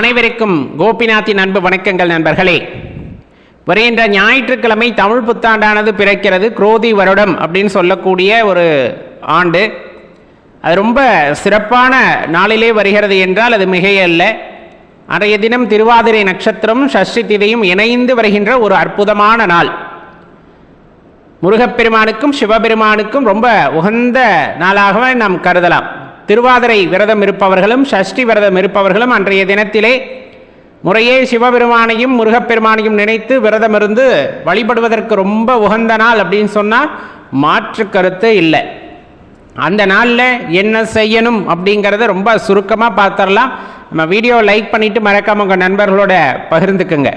அனைவருக்கும் கோபிநாத்தின் அன்பு வணக்கங்கள் நண்பர்களே. வருகின்ற ஞாயிற்றுக்கிழமை தமிழ் புத்தாண்டானது பிறக்கிறது. குரோதி வருடம் அப்படின்னு சொல்லக்கூடிய ஒரு ஆண்டு. அது ரொம்ப சிறப்பான நாளிலே வருகிறது என்றால் அது மிகையல்ல. அன்றைய தினம் திருவாதிரை நட்சத்திரம் சஷ்டி திதையும் இணைந்து வருகின்ற ஒரு அற்புதமான நாள். முருகப்பெருமானுக்கும் சிவபெருமானுக்கும் ரொம்ப உகந்த நாளாகவே நாம் கருதலாம். திருவாதிரை விரதம் இருப்பவர்களும் சஷ்டி விரதம் இருப்பவர்களும் அன்றைய தினத்திலே முறையே சிவபெருமானையும் முருகப்பெருமானையும் நினைத்து விரதம் இருந்து வழிபடுவதற்கு ரொம்ப உகந்த நாள் அப்படின்னு சொன்னால் மாற்று கருத்து இல்லை. அந்த நாளில் என்ன செய்யணும் அப்படிங்கிறத ரொம்ப சுருக்கமாக பார்த்துடலாம் நம்ம வீடியோ லைக் பண்ணிவிட்டு மறக்காம உங்கள் நண்பர்களோட பகிர்ந்துக்குங்க.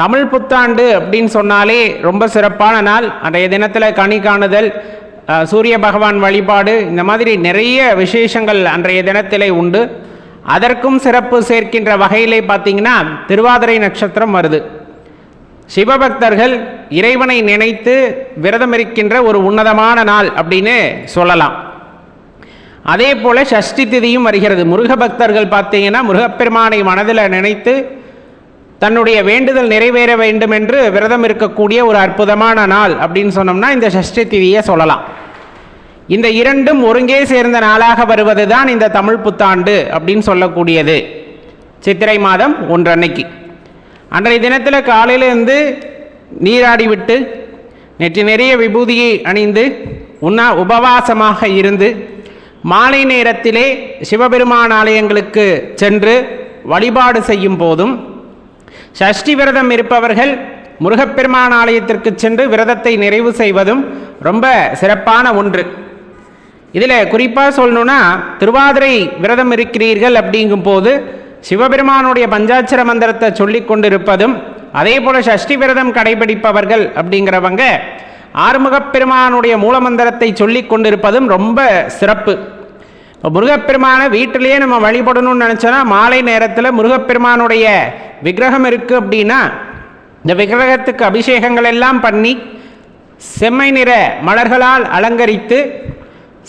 தமிழ் புத்தாண்டு அப்படின்னு சொன்னாலே ரொம்ப சிறப்பான நாள். அன்றைய தினத்தில் கனி காணுதல் சூரிய பகவான் வழிபாடு இந்த மாதிரி நிறைய விசேஷங்கள் அன்றைய தினத்திலே உண்டு. அதற்கும் சிறப்பு சேர்க்கின்ற வகையிலே பார்த்தீங்கன்னா திருவாதிரை நட்சத்திரம் வருது. சிவபக்தர்கள் இறைவனை நினைத்து விரதம் இருக்கின்ற ஒரு உன்னதமான நாள் அப்படின்னு சொல்லலாம். அதே போல் சஷ்டி திதியும் வருகிறது. முருக பக்தர்கள் பார்த்தீங்கன்னா முருகப்பெருமானை மனதில் நினைத்து தன்னுடைய வேண்டுதல் நிறைவேற வேண்டும் என்று விரதம் இருக்கக்கூடிய ஒரு அற்புதமான நாள் அப்படின்னு சொன்னோம்னா இந்த சஷ்டி திதியை சொல்லலாம். இந்த இரண்டும் ஒருங்கே சேர்ந்த நாளாக வருவதுதான் இந்த தமிழ் புத்தாண்டு அப்படின்னு சொல்லக்கூடியது. சித்திரை மாதம் ஒன்றன்னைக்கு அன்றைய தினத்தில் காலையிலேருந்து நீராடி விட்டு நெற்றி நிறைய விபூதியை அணிந்து உண்ணா உபவாசமாக இருந்து மாலை நேரத்திலே சிவபெருமான் ஆலயங்களுக்கு சென்று வழிபாடு செய்யும் போதும் சஷ்டி விரதம் இருப்பவர்கள் முருகப்பெருமான் ஆலயத்திற்கு சென்று விரதத்தை நிறைவு செய்வதும் ரொம்ப சிறப்பான ஒன்று. இதில் குறிப்பாக சொல்லணும்னா திருவாதிரை விரதம் இருக்கிறீர்கள் அப்படிங்கும்போது சிவபெருமானுடைய பஞ்சாட்சர மந்திரத்தை சொல்லி கொண்டிருப்பதும் அதே போல் சஷ்டி விரதம் கடைபிடிப்பவர்கள் அப்படிங்கிறவங்க ஆறுமுகப்பெருமானுடைய மூலமந்திரத்தை சொல்லி கொண்டிருப்பதும் ரொம்ப சிறப்பு. இப்போ முருகப்பெருமானை வீட்டிலேயே நம்ம வழிபடணும்னு நினச்சோன்னா மாலை நேரத்தில் முருகப்பெருமானுடைய விக்கிரகம் இருக்குது அப்படின்னா இந்த விக்கிரகத்துக்கு அபிஷேகங்கள் எல்லாம் பண்ணி செம்மை நிற மலர்களால் அலங்கரித்து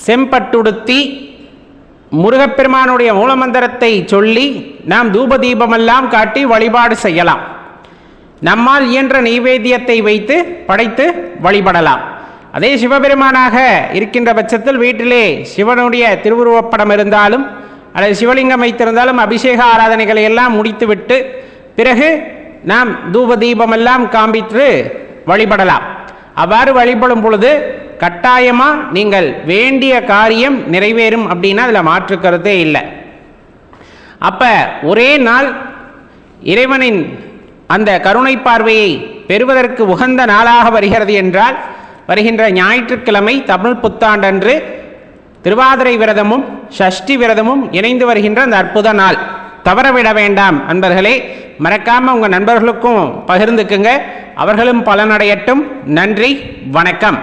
செம்பட்டுடுத்தி முருகப்பெருமானுடைய மூலமந்திரத்தை சொல்லி நாம் தூப தீபமெல்லாம் காட்டி வழிபாடு செய்யலாம். நம்மால் இயன்ற நைவேத்தியத்தை வைத்து படைத்து வழிபடலாம். அதே சிவபெருமானாக இருக்கின்ற பட்சத்தில் வீட்டிலே சிவனுடைய திருவுருவப்படம் இருந்தாலும் அல்லது சிவலிங்கம் வைத்திருந்தாலும் அபிஷேக ஆராதனைகளை எல்லாம் முடித்துவிட்டு பிறகு நாம் தூப தீபமெல்லாம் காண்பித்து வழிபடலாம். அவ்வாறு வழிபடும் பொழுது கட்டாயமாக நீங்கள் வேண்டிய காரியம் நிறைவேறும் அப்படின்னா அதில் மாற்றுக்கிறதே இல்லை. அப்போ ஒரே நாள் இறைவனின் அந்த கருணை பார்வையை பெறுவதற்கு உகந்த நாளாக வருகிறது என்றால் வருகின்ற ஞாயிற்றுக்கிழமை தமிழ் புத்தாண்டன்று திருவாதிரை விரதமும் ஷஷ்டி விரதமும் இணைந்து வருகின்ற அந்த அற்புத நாள். தவறவிட வேண்டாம் நண்பர்களே மறக்காமல் உங்கள் நண்பர்களுக்கும் பகிர்ந்துக்குங்க. அவர்களும் பலனடையட்டும். நன்றி வணக்கம்.